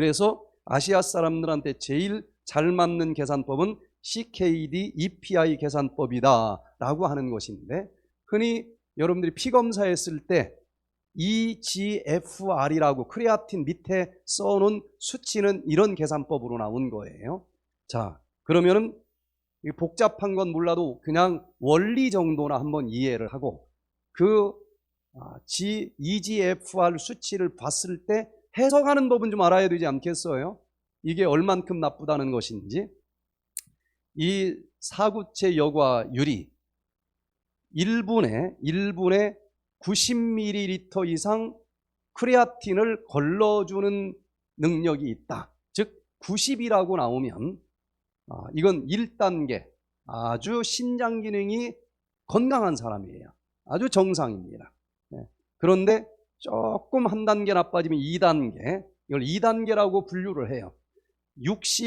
그래서 아시아 사람들한테 제일 잘 맞는 계산법은 CKD EPI 계산법이다라고 하는 것인데 흔히 여러분들이 피 검사했을 때 EGFR이라고 크레아틴 밑에 써놓은 수치는 이런 계산법으로 나온 거예요. 자, 그러면은 이 복잡한 건 몰라도 그냥 원리 정도나 한번 이해를 하고 그 아, EGFR 수치를 봤을 때 해석하는 법은 좀 알아야 되지 않겠어요? 이게 얼만큼 나쁘다는 것인지 이 사구체 여과율이 1분에 1분에 90ml 이상 크레아틴을 걸러주는 능력이 있다. 즉 90이라고 나오면 아, 이건 1단계 아주 신장 기능이 건강한 사람이에요. 아주 정상입니다. 네. 그런데 조금 한 단계 나빠지면 2단계 이걸 2단계라고 분류를 해요. 60